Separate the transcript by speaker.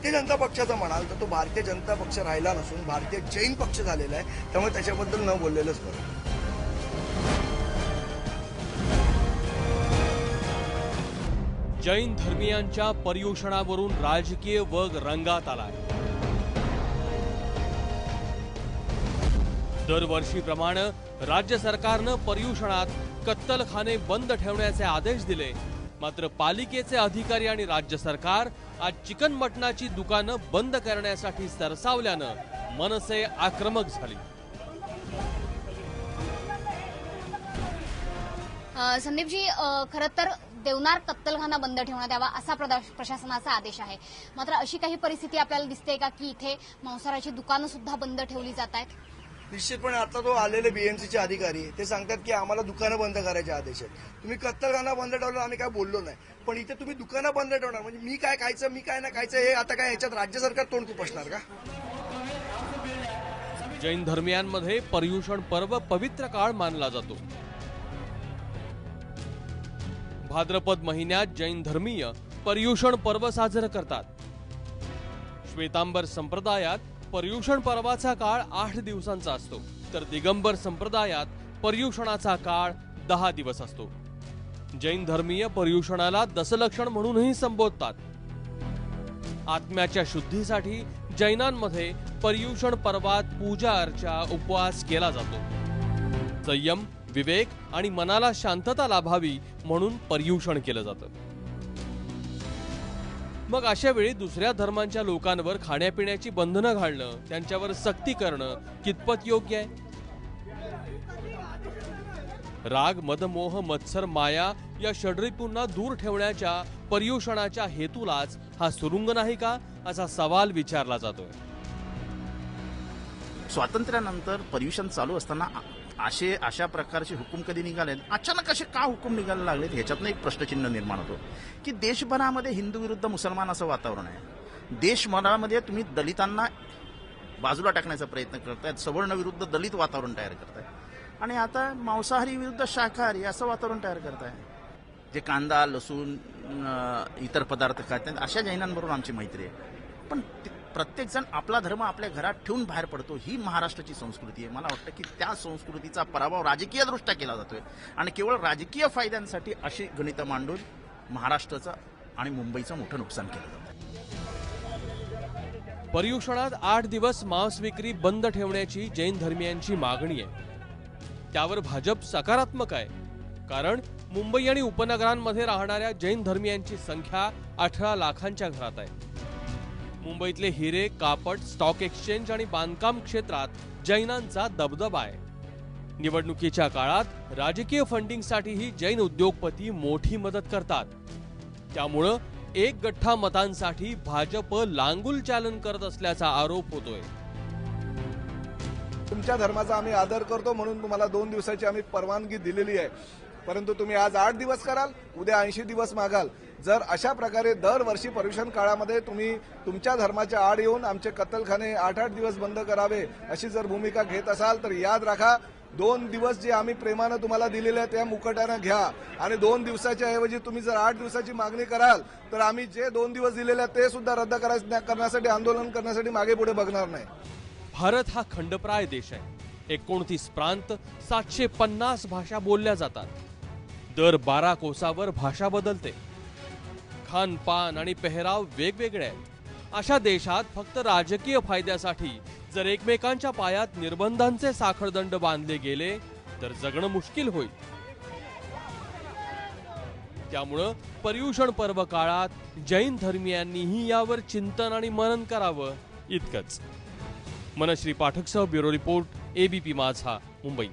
Speaker 1: भारतीय जनता पक्षाचा म्हणाल तर तो भारतीय जनता पक्ष राहिला नसून भारतीय जैन पक्ष झालेला आहे. त्यामुळे त्याच्याबद्दल न बोललेलंच बरं.
Speaker 2: जैन धर्मियांच्या पर्युषणावरून राजकीय वग रंगात आलाय. दरवर्षीप्रमाणे राज्य सरकारनं पर्युषणात कत्तलखाने बंद ठेवण्याचे आदेश दिले. मात्र पालिकेचे अधिकारी आणि राज्य सरकार आज चिकन मटणाची दुकानं बंद करण्यासाठी सरसावल्यानं मनसे आक्रमक झाली.
Speaker 3: संदीपजी खरं तर देवनार कत्तलखाना बंद ठेवण्यात यावा असा प्रदा- प्रशासनाचा आदेश आहे. मात्र अशी काही परिस्थिती आपल्याला दिसते का की इथे मांसाहाराची दुकानं सुद्धा बंद ठेवली जात आहेत?
Speaker 1: निश्चितपणे आता तो आलेले बीएमसीचे अधिकारी ते सांगतात की आम्हाला दुकानं बंद करायचे आदेश आहेत. तुम्ही कत्तलखाना बंद ठेवलं आम्ही काय बोललो नाही. पण इथे तुम्ही दुकानं बंद ठेवणार. म्हणजे मी काय खायचं मी काय नाही खायचं हे आता काय याच्यात राज्य सरकार तोंड खुपसणार का?
Speaker 2: जैन धर्मियांमध्ये पर्युषण पर्व पवित्र काळ मानला जातो. भाद्रपद महिन्यात जैन धर्मीय पर्युषण पर्व साजरं करतात. श्वेतांबर संप्रदायात पर्युषण पर्वाचा काळ आठ दिवसांचा असतो. तर दिगंबर संप्रदायात पर्युषणाचा काळ दहा दिवस असतो. जैन धर्मीय पर्युषणाला दसलक्षण म्हणूनही संबोधतात. आत्म्याच्या शुद्धीसाठी जैनांमध्ये पर्युषण पर्वात पूजा अर्चा उपवास केला जातो. संयम विवेक आणि मनाला शांतता लाभावी म्हणून पर्युषण केलं जातं. मग अशा वेळी दुसऱ्या धर्मांच्या लोकांवर खाण्यापिण्याची बंधनं घालणं त्यांच्यावर सक्ती करणं कितपत योग्य आहे? राग मदमोह मत्सर माया या षडरिपूंना दूर ठेवण्याच्या पर्युषणाच्या हेतूलाच हा सुरुंग नाही का? असा सवाल विचारला जातोय.
Speaker 4: स्वातंत्र्यानंतर पर्युषण चालू असताना असे अशा प्रकारचे हुकूम कधी निघाले? अचानक असे का हुकूम निघायला लागलेत? ह्याच्यातनं एक प्रश्नचिन्ह निर्माण होतो. की देशभरामध्ये हिंदू विरुद्ध मुसलमान असं वातावरण आहे. देशभरामध्ये तुम्ही दलितांना बाजूला टाकण्याचा प्रयत्न करतायत सवर्ण विरुद्ध दलित वातावरण तयार करताय आणि आता मांसाहारी विरुद्ध शाकाहारी असं वातावरण तयार करताय. जे कांदा लसूण इतर पदार्थ खातात अशा जैनांबरोबर आमची मैत्री आहे. पण प्रत्येकजण आपला धर्म आपल्या घरात ठेवून बाहेर पडतो ही महाराष्ट्राची संस्कृती आहे. मला वाटतं की त्या संस्कृतीचा पराभव राजकीयदृष्ट्या केला जातोय. आणि केवळ राजकीय फायद्यांसाठी अशी गणितं मांडून महाराष्ट्राचं आणि मुंबईचं मोठं नुकसान केलं जातं.
Speaker 2: पर्युषणात आठ दिवस मांस विक्री बंद ठेवण्याची जैन धर्मियांची मागणी आहे. त्यावर भाजप सकारात्मक आहे. कारण मुंबई आणि उपनगरांमध्ये राहणाऱ्या जैन धर्मियांची संख्या अठरा लाखांच्या घरात आहे. मुंबईतले हिरे कापड स्टॉक एक्सचेंज आणि बांधकाम क्षेत्रात जैनांचा दबदबा आहे. निवडणुकीच्या काळात राजकीय फंडिंगसाठीही जैन उद्योगपती मोठी मदत करतात. त्यामुळं एक गठ्ठा मतांसाठी भाजप लांगुल चालन करत असल्याचा आरोप होतोय.
Speaker 5: तुमच्या धर्माचा आम्ही आदर करतो म्हणून तुम्हाला दोन दिवसाची आम्ही परवानगी दिलेली आहे. परंतु तुम्ही आज आठ दिवस कराल उद्या ऐंशी दिवस मागाल. जर अशा प्रकारे दरवर्षी पर्युषण काळामध्ये तुम्ही तुमच्या धर्माच्या आड येऊन आमचे कत्तलखाने आठ आठ दिवस बंद करावे अशी जर भूमिका घेत असाल तर याद राखा दोन दिवस जे आम्ही प्रेमानं तुम्हाला दिलेले आहे त्या मुकट्यानं घ्या. आणि दोन दिवसाच्या ऐवजी तुम्ही जर आठ दिवसाची मागणी कराल तर आम्ही जे दोन दिवस दिलेले आहेत ते सुद्धा रद्द करायचं करण्यासाठी आंदोलन करण्यासाठी मागे पुढे बघणार नाही.
Speaker 2: भारत हा खंडप्राय देश आहे. एकोणतीस प्रांत सातशे पन्नास भाषा बोलल्या जातात. दर बारा कोसावर भाषा बदलते. खानपान आणि पेहराव वेगवेगळे आहेत. अशा देशात फक्त राजकीय फायद्यासाठी जर एकमेकांच्या पायात निर्बंधांचे साखळदंड बांधले गेले तर जगणं मुश्किल होईल. त्यामुळं पर्युषण पर्व काळात जैन धर्मियांनीही यावर चिंतन आणि मनन करावं इतकंच. Manashree पाठकसह bureau report ABP Majha Mumbai.